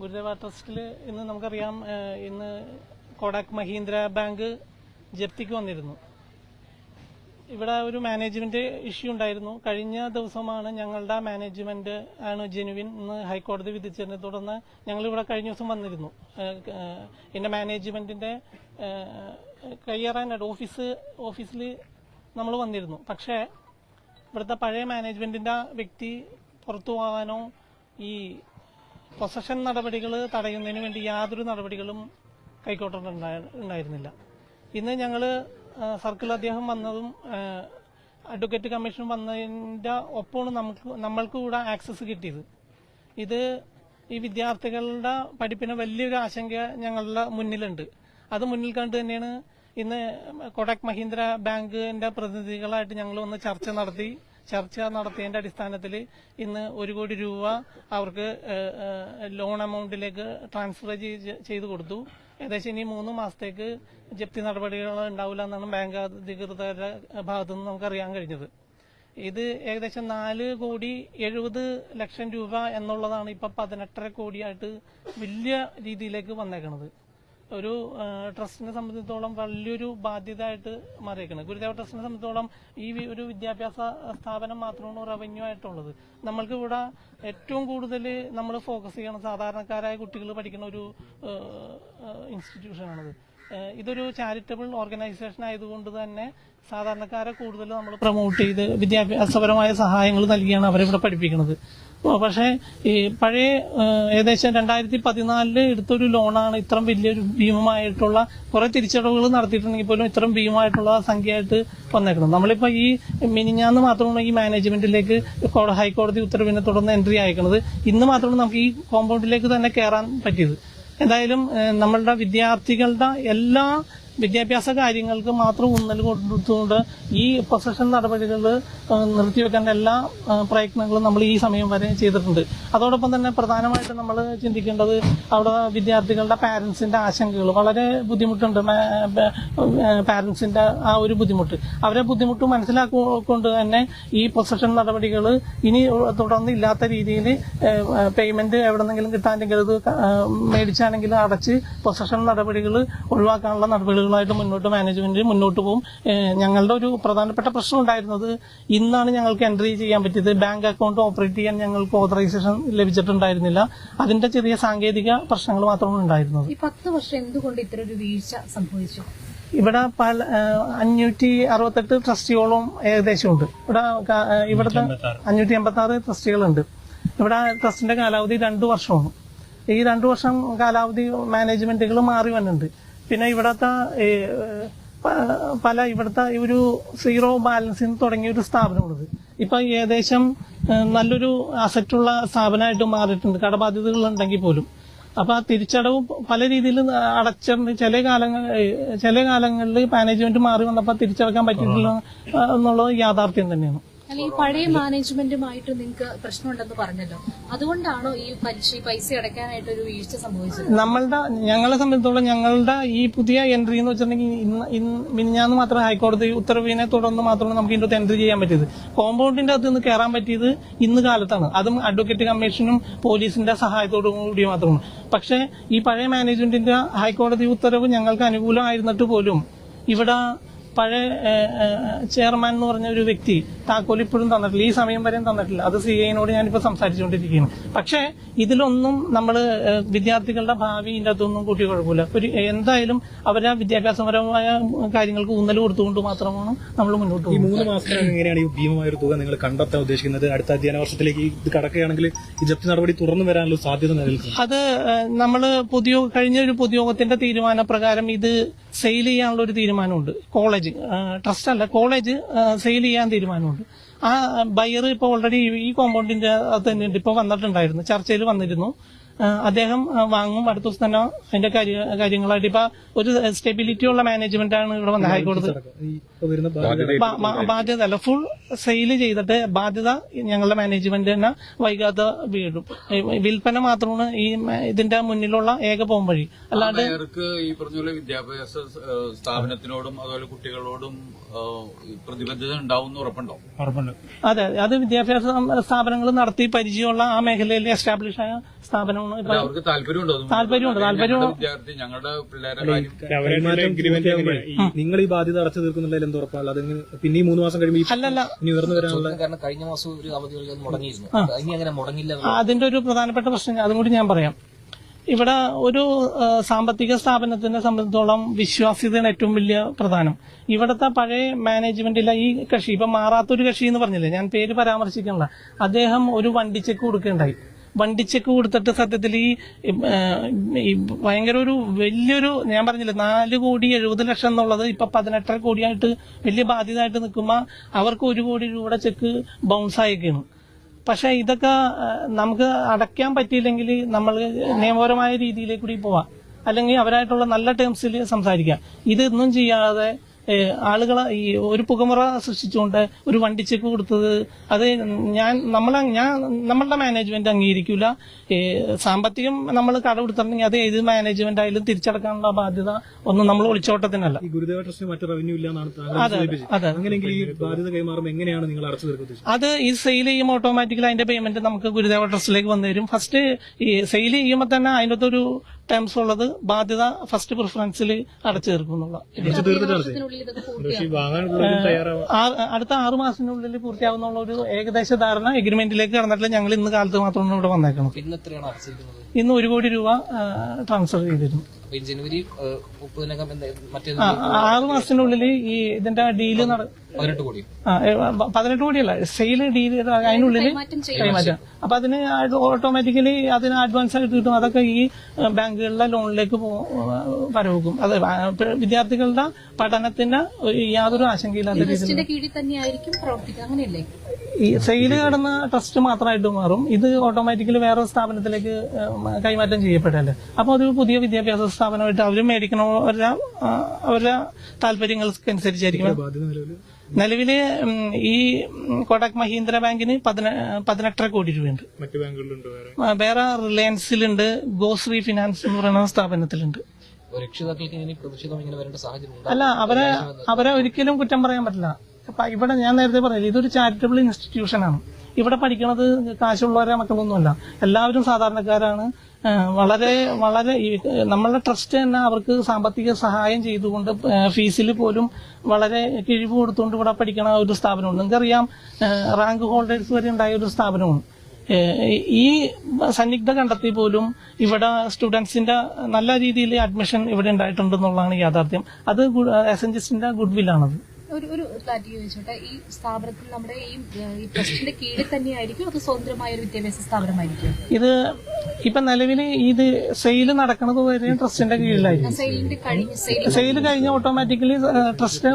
ഗുരുദേവ ട്രസ്റ്റിൽ ഇന്ന് നമുക്കറിയാം ഇന്ന് കൊടാക് മഹീന്ദ്ര ബാങ്ക് ജപ്തിക്ക് വന്നിരുന്നു. ഇവിടെ ഒരു മാനേജ്മെന്റ് ഇഷ്യൂ ഉണ്ടായിരുന്നു. കഴിഞ്ഞ ദിവസമാണ് ഞങ്ങളുടെ മാനേജ്മെന്റ് ആണ് ജെനുവിൻ ഇന്ന് ഹൈക്കോടതി വിധിച്ചതിനെ തുടർന്ന് ഞങ്ങൾ ഇവിടെ കഴിഞ്ഞ ദിവസം വന്നിരുന്നു. എന്റെ മാനേജ്മെന്റിന്റെ കയ്യേറാനായിട്ട് ഓഫീസ് ഓഫീസിൽ നമ്മൾ വന്നിരുന്നു. പക്ഷേ ഇവിടുത്തെ പഴയ മാനേജ്മെന്റിന്റെ വ്യക്തി പുറത്തു പോകാനോ ഈ പൊസഷൻ നടപടികൾ തടയുന്നതിന് വേണ്ടി യാതൊരു നടപടികളും കൈക്കൊണ്ടിട്ടുണ്ടായിരുന്നില്ല ഇന്ന് ഞങ്ങൾ സർക്കിൾ അദ്ദേഹം വന്നതും അഡ്വക്കേറ്റ് കമ്മീഷൻ വന്നതിന്റെ ഒപ്പമാണ് നമുക്ക് നമ്മൾക്ക് കൂടെ ആക്സസ് കിട്ടിയത്. ഇത് ഈ വിദ്യാർത്ഥികളുടെ പഠിപ്പിന് വലിയൊരു ആശങ്ക ഞങ്ങളുടെ മുന്നിലുണ്ട്. അത് മുന്നിൽ കണ്ട് തന്നെയാണ് ഇന്ന് കൊടക് മഹീന്ദ്ര ബാങ്കിന്റെ പ്രതിനിധികളായിട്ട് ഞങ്ങൾ ഒന്ന് ചർച്ച നടത്തി ചർച്ച നടത്തിയതിന്റെ അടിസ്ഥാനത്തിൽ ഇന്ന് ഒരു കോടി രൂപ അവർക്ക് ലോൺ എമൗണ്ടിലേക്ക് ട്രാൻസ്ഫർ ചെയ്ത് കൊടുത്തു. ഏകദേശം ഇനി മൂന്ന് മാസത്തേക്ക് ജപ്തി നടപടികൾ ഉണ്ടാവില്ല എന്നാണ് ബാങ്ക് അധികൃതരുടെ ഭാഗത്തു നിന്ന് നമുക്ക് അറിയാൻ കഴിഞ്ഞത്. ഇത് ഏകദേശം നാല് കോടി എഴുപത് ലക്ഷം രൂപ എന്നുള്ളതാണ് ഇപ്പൊ പതിനെട്ടര കോടിയായിട്ട് വലിയ രീതിയിലേക്ക് വന്നേക്കണത്. ഒരു ട്രസ്റ്റിനെ സംബന്ധിച്ചിടത്തോളം വലിയൊരു ബാധ്യതയായിട്ട് മാറിയേക്കുന്നത് ഗുരുദേവ ട്രസ്റ്റിനെ സംബന്ധിച്ചിടത്തോളം ഈ ഒരു വിദ്യാഭ്യാസ സ്ഥാപനം മാത്രമാണ് റവന്യൂ ആയിട്ടുള്ളത്. നമ്മൾക്ക് ഇവിടെ ഏറ്റവും കൂടുതൽ നമ്മൾ ഫോക്കസ് ചെയ്യണം സാധാരണക്കാരായ കുട്ടികൾ പഠിക്കുന്ന ഒരു ഇൻസ്റ്റിറ്റ്യൂഷനാണത് ഇതൊരു ചാരിറ്റബിൾ ഓർഗനൈസേഷൻ ആയതുകൊണ്ട് തന്നെ സാധാരണക്കാരെ കൂടുതൽ നമ്മൾ പ്രൊമോട്ട് ചെയ്ത് വിദ്യാഭ്യാസപരമായ സഹായങ്ങൾ നൽകിയാണ് അവരെ ഇവിടെ പഠിപ്പിക്കുന്നത് പക്ഷേ ഈ പഴയ ഏകദേശം രണ്ടായിരത്തി പതിനാലിൽ എടുത്തൊരു ലോണാണ് ഇത്രയും വലിയൊരു ഭീമമായിട്ടുള്ള കുറെ തിരിച്ചടവുകൾ നടത്തിയിട്ടുണ്ടെങ്കിൽ പോലും ഇത്രയും ഭീമമായിട്ടുള്ള സംഖ്യയായിട്ട് വന്നേക്കുന്നത്. നമ്മളിപ്പോ ഈ മിനിഞ്ഞാന്ന് മാത്രമാണ് ഈ മാനേജ്മെന്റിലേക്ക് ഹൈക്കോടതി ഉത്തരവിനെ തുടർന്ന് എൻട്രി അയക്കുന്നത്. ഇന്ന് മാത്രമാണ് നമുക്ക് ഈ കോമ്പൗണ്ടിലേക്ക് തന്നെ കയറാൻ പറ്റിയത്. എന്തായാലും നമ്മളുടെ വിദ്യാർത്ഥികളുടെ എല്ലാ വിദ്യാഭ്യാസ കാര്യങ്ങൾക്ക് മാത്രം ഊന്നൽ കൊടുത്തുകൊണ്ട് ഈ പ്രൊസഷൻ നടപടികൾ നിർത്തിവെക്കേണ്ട എല്ലാ പ്രയത്നങ്ങളും നമ്മൾ ഈ സമയം വരെ ചെയ്തിട്ടുണ്ട്. അതോടൊപ്പം തന്നെ പ്രധാനമായിട്ട് നമ്മൾ ചിന്തിക്കേണ്ടത് അവിടെ വിദ്യാർത്ഥികളുടെ പാരൻസിന്റെ ആശങ്കകൾ. വളരെ ബുദ്ധിമുട്ടുണ്ട് പാരൻസിന്റെ ആ ഒരു ബുദ്ധിമുട്ട്. അവരെ ബുദ്ധിമുട്ട് മനസ്സിലാക്കൊണ്ട് തന്നെ ഈ പ്രൊസഷൻ നടപടികൾ ഇനി തുടർന്ന് ഇല്ലാത്ത രീതിയിൽ പേയ്മെന്റ് എവിടെന്നെങ്കിലും കിട്ടാനെങ്കിൽ അത് മേടിച്ചാണെങ്കിൽ അടച്ച് പ്രൊസഷൻ നടപടികൾ ഒഴിവാക്കാനുള്ള നടപടികളായിട്ട് മുന്നോട്ട് മാനേജ്മെന്റ് മുന്നോട്ട് പോകും. ഞങ്ങളുടെ ഒരു പ്രധാനപ്പെട്ട പ്രശ്നം ഉണ്ടായിരുന്നത് ഇന്നാണ് ഞങ്ങൾക്ക് എൻട്രി ചെയ്യാൻ പറ്റിയത്. ബാങ്ക് അക്കൗണ്ട് ഓപ്പറേറ്റ് ചെയ്യാൻ ഞങ്ങൾക്ക് ഓതറൈസേഷൻ ലഭിച്ചിട്ടുണ്ടായിരുന്നില്ല. അതിന്റെ ചെറിയ സാങ്കേതിക പ്രശ്നങ്ങൾ മാത്രമാണ് ഉണ്ടായിരുന്നത്. ഈ പത്ത് വർഷം എന്തുകൊണ്ട് ഇത്ര ഒരു വീഴ്ച സംഭവിച്ചു? ഇവിടെ പല അഞ്ഞൂറ്റി അറുപത്തെട്ട് ട്രസ്റ്റികളും ഏകദേശം ഉണ്ട് ഇവിടെ ഇവിടുത്തെ അഞ്ഞൂറ്റി എൺപത്തി ആറ് ട്രസ്റ്റികളുണ്ട് ഇവിടെ ട്രസ്റ്റിന്റെ കാലാവധി രണ്ടു വർഷമാണ്. ഈ രണ്ടു വർഷം കാലാവധി മാനേജ്മെന്റുകൾ മാറി വന്നിട്ടുണ്ട്. പിന്നെ ഇവിടത്തെ പല ഇവിടുത്തെ ഒരു സീറോ ബാലൻസിൽ തുടങ്ങിയ ഒരു സ്ഥാപനമുള്ളത്. ഇപ്പൊ ഏകദേശം നല്ലൊരു അസറ്റുള്ള സ്ഥാപനമായിട്ട് മാറിയിട്ടുണ്ട്. കടബാധ്യതകൾ ഉണ്ടെങ്കിൽ പോലും. അപ്പൊ ആ തിരിച്ചടവ് പല രീതിയിൽ അടച്ചിട്ടുണ്ട് ചില കാലങ്ങൾ ചില കാലങ്ങളിൽ മാനേജ്മെന്റ് മാറി വന്നപ്പോൾ തിരിച്ചടക്കാൻ പറ്റിയിട്ടില്ല എന്നുള്ളത് യാഥാർത്ഥ്യം തന്നെയാണ്. അല്ല ഈ പഴയ മാനേജ്മെന്റുമായിട്ട് നിങ്ങൾക്ക് പ്രശ്നമുണ്ടെന്ന് പറഞ്ഞല്ലോ. അതുകൊണ്ടാണോ ഈ പലിശ പൈസ അടയ്ക്കാനായിട്ട് ഒരു വീഴ്ച സംഭവിച്ചത്? നമ്മളുടെ ഞങ്ങളെ സംബന്ധിച്ചോളം ഞങ്ങളുടെ ഈ പുതിയ എൻട്രി എന്ന് വെച്ചിട്ടുണ്ടെങ്കിൽ ഇന്ന് ഇന്ന് മിനിഞ്ഞാന്ന് മാത്രം ഹൈക്കോടതി ഉത്തരവിനെ തുടർന്ന് മാത്രമാണ് നമുക്ക് ഇതിന്റെ എൻട്രി ചെയ്യാൻ പറ്റിയത്. കോമ്പൗണ്ടിന്റെ അകത്ത് നിന്ന് കയറാൻ പറ്റിയത് ഇന്ന് കാലത്താണ്. അതും അഡ്വക്കേറ്റ് കമ്മീഷനും പോലീസിന്റെ സഹായത്തോടു കൂടി മാത്രമാണ്. പക്ഷേ ഈ പഴയ മാനേജ്മെന്റിന്റെ ഹൈക്കോടതി ഉത്തരവ് ഞങ്ങൾക്ക് അനുകൂലമായിരുന്നിട്ട് പോലും ഇവിടെ പഴയ ചെയർമാൻ എന്ന് പറഞ്ഞ ഒരു വ്യക്തി താക്കോൽ ഇപ്പോഴും തന്നിട്ടില്ല. ഈ സമയം വരെയും തന്നിട്ടില്ല. അത് സി ഐനോട് ഞാനിപ്പോ സംസാരിച്ചുകൊണ്ടിരിക്കുകയാണ്. പക്ഷേ ഇതിലൊന്നും നമ്മൾ വിദ്യാർത്ഥികളുടെ ഭാവി ഇതിന്റെ അകത്തൊന്നും കൂട്ടി കുഴപ്പമില്ല. ഒരു എന്തായാലും അവരെ വിദ്യാഭ്യാസപരമായ കാര്യങ്ങൾക്ക് ഊന്നൽ കൊടുത്തുകൊണ്ട് മാത്രമാണ് നമ്മൾ മുന്നോട്ട് ഈ പോകുന്നത്. മൂന്ന് മാസത്തിനകം എങ്ങനെയാണ് ഈ ഭീമമായ ഒരു തുക നിങ്ങൾ കണ്ടെത്താൻ ഉദ്ദേശിക്കുന്നത്? അടുത്ത അധ്യയന വർഷത്തിലേക്ക് ഇത് കടക്കുകയാണെങ്കിൽ ഈ ജപ്തി നടപടി തുറന്നു വരാനുള്ള സാധ്യത നിലനിൽക്കും അത് നമ്മൾ പൊതുയോഗ കഴിഞ്ഞ ഒരു പൊതുയോഗത്തിന്റെ തീരുമാനപ്രകാരം ഇത് സെയിൽ ചെയ്യാനുള്ള ഒരു തീരുമാനമുണ്ട്. കോളേജ് ട്രസ്റ്റ് അല്ല കോളേജ് സെയിൽ ചെയ്യാൻ തീരുമാനമുണ്ട്. ആ ബയർ ഇപ്പോൾ ഓൾറെഡി ഈ കോമ്പൗണ്ടിന്റെ അത് തന്നെ ഉണ്ട് ഇപ്പോൾ വന്നിട്ടുണ്ടായിരുന്നു. ചർച്ചയിൽ വന്നിരുന്നു. അദ്ദേഹം വാങ്ങും. അടുത്ത ദിവസം തന്നെ അതിന്റെ കാര്യ- കാര്യങ്ങളായിട്ട് ഇപ്പൊ ഒരു സ്റ്റെബിലിറ്റി ഉള്ള മാനേജ്മെന്റ് ആണ് ഇവിടെ വന്ന് ഹൈക്കോടതി. ബാധ്യത അല്ല ഫുൾ സെയിൽ ചെയ്തിട്ട് ബാധ്യത ഞങ്ങളുടെ മാനേജ്മെന്റ് തന്നെ വൈകാതെ വീഴും ഈ വിൽപ്പന മാത്രമാണ് ഈ ഇതിന്റെ മുന്നിലുള്ള ഏക പോംവഴി അല്ലാണ്ട് മേയർക്ക് ഈ പറഞ്ഞ പോലെ വിദ്യാഭ്യാസ സ്ഥാപനത്തിനോടും അതുപോലെ കുട്ടികളോടും പ്രതിബദ്ധത ഉണ്ടാവും ഉറപ്പുണ്ടോ? ഉറപ്പുണ്ട്. അതെ അതെ. അത് വിദ്യാഭ്യാസ സ്ഥാപനങ്ങൾ നടത്തി പരിചയമുള്ള ആ മേഖലയിൽ എസ്റ്റാബ്ലിഷ് ആയ സ്ഥാപനമാണ് അവർക്ക് താല്പര്യമുണ്ടോ? താല്പര്യമുണ്ട്, താല്പര്യം- ഞങ്ങളുടെ വിദ്യാർത്ഥി ഞങ്ങളുടെ പിള്ളേരെ നിങ്ങൾ ഈ ബാധ്യത അടച്ചു തീർക്കുന്നുള്ളതിൽ എന്ത് ഉറപ്പാണ്? അത് പിന്നെ ഈ മൂന്ന് മാസം കഴിയുമ്പോൾ അല്ലല്ല ഇനി ഉയർന്നു വരാനുള്ള കാരണം കഴിഞ്ഞ മാസം ഒരു അവധി മുടങ്ങിയിരുന്നു. ഇനി അങ്ങനെ മുടങ്ങില്ല അതിന്റെ ഒരു പ്രധാനപ്പെട്ട പ്രശ്നം അതും കൂടി ഞാൻ പറയാം. ഇവിടെ ഒരു സാമ്പത്തിക സ്ഥാപനത്തിനെ സംബന്ധിച്ചോളം വിശ്വാസ്യതയാണ് ഏറ്റവും വലിയ പ്രധാനം. ഇവിടുത്തെ പഴയ മാനേജ്മെന്റിലെ ഈ കക്ഷി ഇപ്പൊ മാറാത്തൊരു കക്ഷി എന്ന് പറഞ്ഞില്ലേ? ഞാൻ പേര് പരാമർശിക്കണില്ല അദ്ദേഹം ഒരു വണ്ടി ചെക്ക് കൊടുക്കുകയുണ്ടായി. വണ്ടി ചെക്ക് കൊടുത്തിട്ട് സത്യത്തിൽ ഈ ഭയങ്കര ഒരു വലിയൊരു ഞാൻ പറഞ്ഞില്ലേ നാല് കോടി എഴുപത് ലക്ഷം എന്നുള്ളത് ഇപ്പൊ പതിനെട്ടര കോടിയായിട്ട് വലിയ ബാധ്യതയായിട്ട് നിൽക്കുമ്പോൾ അവർക്ക് ഒരു കോടി രൂപയുടെ ചെക്ക് ബൗൺസ് ആയേക്കാണ്. പക്ഷെ ഇതൊക്കെ നമുക്ക് അടയ്ക്കാൻ പറ്റിയില്ലെങ്കിൽ നമ്മൾ നിയമപരമായ രീതിയിലേക്ക് കൂടി പോവാം. അല്ലെങ്കിൽ അവരായിട്ടുള്ള നല്ല ടേംസിൽ സംസാരിക്കാം. ഇതൊന്നും ചെയ്യാതെ ആളുകളെ ഈ ഒരു പുകമുറ സൃഷ്ടിച്ചുകൊണ്ട് ഒരു വണ്ടി ചെക്ക് കൊടുത്തത് അത് ഞാൻ നമ്മൾ ഞാൻ നമ്മളുടെ മാനേജ്മെന്റ് അംഗീകരിക്കില്ല സാമ്പത്തികം നമ്മൾ കടമെടുത്തിട്ടുണ്ടെങ്കിൽ അത് ഏത് മാനേജ്മെന്റ് ആയാലും തിരിച്ചടക്കാനുള്ള ബാധ്യത ഒന്നും നമ്മൾ ഒളിച്ചോട്ടത്തിനല്ല. ഗുരുദേവ മറ്റു റവന്യൂ അങ്ങനെയെങ്കിൽ ഈ ബാധ്യത കൈമാറുമ്പോൾ എങ്ങനെയാണ് നിങ്ങൾ അടച്ചു അത് ഈ സെയിൽ ചെയ്യുമ്പോൾ ഓട്ടോമാറ്റിക്കലി അതിന്റെ പേയ്മെന്റ് നമുക്ക് ഗുരുദേവ ട്രസ്റ്റിലേക്ക് വന്നു തരും. ഫസ്റ്റ് ഈ സെയിൽ ചെയ്യുമ്പോൾ തന്നെ ഒരു ടേംസ് ഉള്ളത് ബാധ്യത ഫസ്റ്റ് പ്രിഫറൻസിൽ അടച്ചു തീർക്കുന്നുള്ള. അടുത്ത ആറു മാസത്തിനുള്ളിൽ പൂർത്തിയാവുന്നുള്ള ഒരു ഏകദേശ ധാരണ എഗ്രിമെന്റിലേക്ക് കടന്നിട്ടില്ല. ഞങ്ങൾ ഇന്ന് കാലത്ത് മാത്രമാണ് ഇവിടെ വന്നേക്കണം ഇന്ന് ഒരു കോടി രൂപ ട്രാൻസ്ഫർ ചെയ്തിരുന്നു. ജനുവരി മുപ്പതിനകം ആറ് മാസത്തിനുള്ളിൽ ഈ ഇതിന്റെ ഡീൽ നട പതിനെട്ട് കോടി. പതിനെട്ട് കോടിയല്ല സെയിൽ ഡീൽ അതിനുള്ളിൽ കൈമാറ്റം അപ്പൊ അതിന് ഓട്ടോമാറ്റിക്കലി അതിന് അഡ്വാൻസ് ആയിട്ട് കിട്ടും. അതൊക്കെ ഈ ബാങ്കുകളിലെ ലോണിലേക്ക് പോ- വരവെക്കും. അത് വിദ്യാർത്ഥികളുടെ പഠനത്തിന് യാതൊരു ആശങ്കയില്ലാത്ത രീതിയിൽ ഈ സെയിൽ കടന്ന ട്രസ്റ്റ് മാത്രമായിട്ട് മാറും. ഇത് ഓട്ടോമാറ്റിക്കലി വേറെ സ്ഥാപനത്തിലേക്ക് കൈമാറ്റം ചെയ്യപ്പെട്ടല്ലേ അപ്പോൾ അത് പുതിയ വിദ്യാഭ്യാസ സ്ഥാപനമായിട്ട് അവർ മേടിക്കണോ അവരുടെ അവരുടെ താല്പര്യങ്ങൾക്കനുസരിച്ചായിരിക്കും. നിലവിൽ നിലവിൽ ഈ കൊടക് കോട്ടക് മഹീന്ദ്ര ബാങ്കിന് പതിന- പതിനെട്ടര കോടി രൂപയുണ്ട്. മറ്റു ബാങ്കുകളിലുണ്ട് വേറെ? റിലയൻസിലുണ്ട് ഗോശ്രീ ഫിനാൻസ് എന്ന് പറയുന്ന സ്ഥാപനത്തിലുണ്ട്. രക്ഷിതാക്കൾക്ക് ഇങ്ങനെ പ്രതിഷേധം ഇങ്ങനെ വരേണ്ട സാഹചര്യം അല്ല അവരെ അവരെ ഒരിക്കലും കുറ്റം പറയാൻ പറ്റില്ല. അപ്പൊ ഇവിടെ ഞാൻ നേരത്തെ പറഞ്ഞില്ല ഇതൊരു ചാരിറ്റബിൾ ഇൻസ്റ്റിറ്റ്യൂഷൻ ആണ്. ഇവിടെ പഠിക്കുന്നത് കാശുള്ളവരെ മക്കളൊന്നുമല്ല. എല്ലാവരും സാധാരണക്കാരാണ്. വളരെ വളരെ നമ്മളുടെ ട്രസ്റ്റ് തന്നെ അവർക്ക് സാമ്പത്തിക സഹായം ചെയ്തുകൊണ്ട് ഫീസിൽ പോലും വളരെ കിഴിവ് കൊടുത്തുകൊണ്ട് ഇവിടെ പഠിക്കണ ഒരു സ്ഥാപനമുണ്ട്. നിങ്ങൾക്കറിയാം റാങ്ക് ഹോൾഡേഴ്സ് വരെ ഉണ്ടായ ഒരു സ്ഥാപനമാണ് ഈ സന്നിഗ്ധ കണ്ടെത്തി പോലും ഇവിടെ സ്റ്റുഡൻസിന്റെ നല്ല രീതിയിൽ അഡ്മിഷൻ ഇവിടെ ഉണ്ടായിട്ടുണ്ടെന്നുള്ളതാണ് യാഥാർത്ഥ്യം. അത് എസ് എൻ ജിസ്റ്റിന്റെ ഗുഡ് വില്ലാണത് കാര്യം ചോദിച്ചോട്ടെ ഈ സ്ഥാപനത്തിൽ നമ്മുടെ ഈ ട്രസ്റ്റിന്റെ കീഴിൽ തന്നെയായിരിക്കും അത് സ്വതന്ത്രമായ ഒരു വിദ്യാഭ്യാസ സ്ഥാപനമായിരിക്കും? ഇത് ഇപ്പൊ നിലവിൽ ഇത് സെയിൽ നടക്കുന്നത് വരെ ട്രസ്റ്റിന്റെ കീഴിലായിരിക്കും. സെയിൽ കഴിഞ്ഞ ഓട്ടോമാറ്റിക്കലി ട്രസ്റ്റ്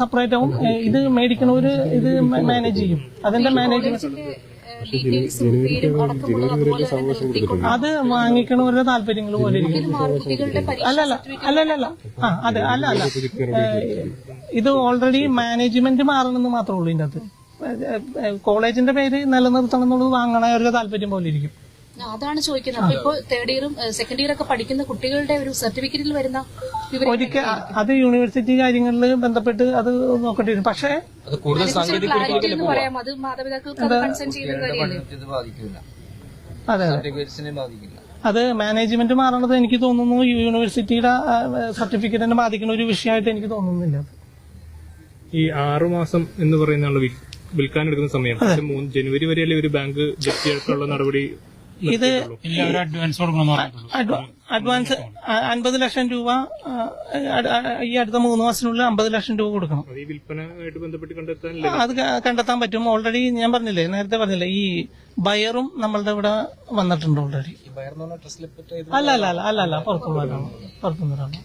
സെപ്പറേറ്റ് ആവും. ഇത് മേടിക്കണവര് ഇത് മാനേജ് ചെയ്യും. അതിന്റെ മാനേജ്മെന്റ് അടക്കമുള്ളത് അതുപോലെ തന്നെ അത് വാങ്ങിക്കണവരുടെ താല്പര്യങ്ങൾ പോലെ ഇരിക്കും അല്ലല്ല അല്ലല്ല ആ അതെ അല്ല അല്ല. ഇത് ഓൾറെഡി മാനേജ്മെന്റ് മാറണമെന്ന് മാത്രമേ ഉള്ളൂ ഇതിന്റെ അകത്ത് കോളേജിന്റെ പേര് നിലനിർത്തണം എന്നുള്ളത് വാങ്ങണവരുടെ താല്പര്യം പോലെ ഇരിക്കും. അതാണ് ചോദിക്കുന്നത്. അപ്പൊ ഇപ്പൊ തേർഡ് ഇയറും സെക്കൻഡ് ഇയർ ഒക്കെ പഠിക്കുന്ന കുട്ടികളുടെ ഒരു സർട്ടിഫിക്കറ്റിൽ വരുന്ന ഒരിക്കൽ അത് യൂണിവേഴ്സിറ്റി കാര്യങ്ങളിൽ ബന്ധപ്പെട്ട് അത് നോക്കേണ്ടി വരും പക്ഷേ ക്ലാരിറ്റി എന്ന് പറയാം. അത് മാതാപിതാക്കൾക്ക് കൺസേൺ ചെയ്യുന്ന കാര്യമല്ലേ? അതെ അതെ. ബാധിക്കില്ല. അത് മാനേജ്മെന്റ് മാറണത് എനിക്ക് തോന്നുന്നു യൂണിവേഴ്സിറ്റിയുടെ സർട്ടിഫിക്കറ്റിനെ ബാധിക്കുന്ന ഒരു വിഷയമായിട്ട് എനിക്ക് തോന്നുന്നില്ല. ഈ ആറു മാസം എന്ന് പറയുന്ന വിൽക്കാൻ എടുക്കുന്ന സമയം. മൂന്ന് ജനുവരി വരെയല്ലേ ഒരു ബാങ്ക് ജപ്തി നടപടി ഇത് അഡ്വാൻസ് അഡ്വാൻസ് അൻപത് ലക്ഷം രൂപ ഈ അടുത്ത മൂന്ന് മാസത്തിനുള്ളിൽ അമ്പത് ലക്ഷം രൂപ കൊടുക്കണം. അത് ഈ വിൽപ്പനയായിട്ട് ബന്ധപ്പെട്ട് കണ്ടെത്താൻ പറ്റും. ഓൾറെഡി ഞാൻ പറഞ്ഞില്ലേ നേരത്തെ പറഞ്ഞില്ലേ ഈ ബയറും നമ്മളുടെ ഇവിടെ വന്നിട്ടുണ്ട് ഓൾറെഡി ഈ ബയർന്ന് പറഞ്ഞ ട്രസ്റ്റിലെ അല്ല അല്ല അല്ല അല്ല അല്ല പുറത്തുള്ളവരാണ് പുറത്തുനിന്നൊരാണ്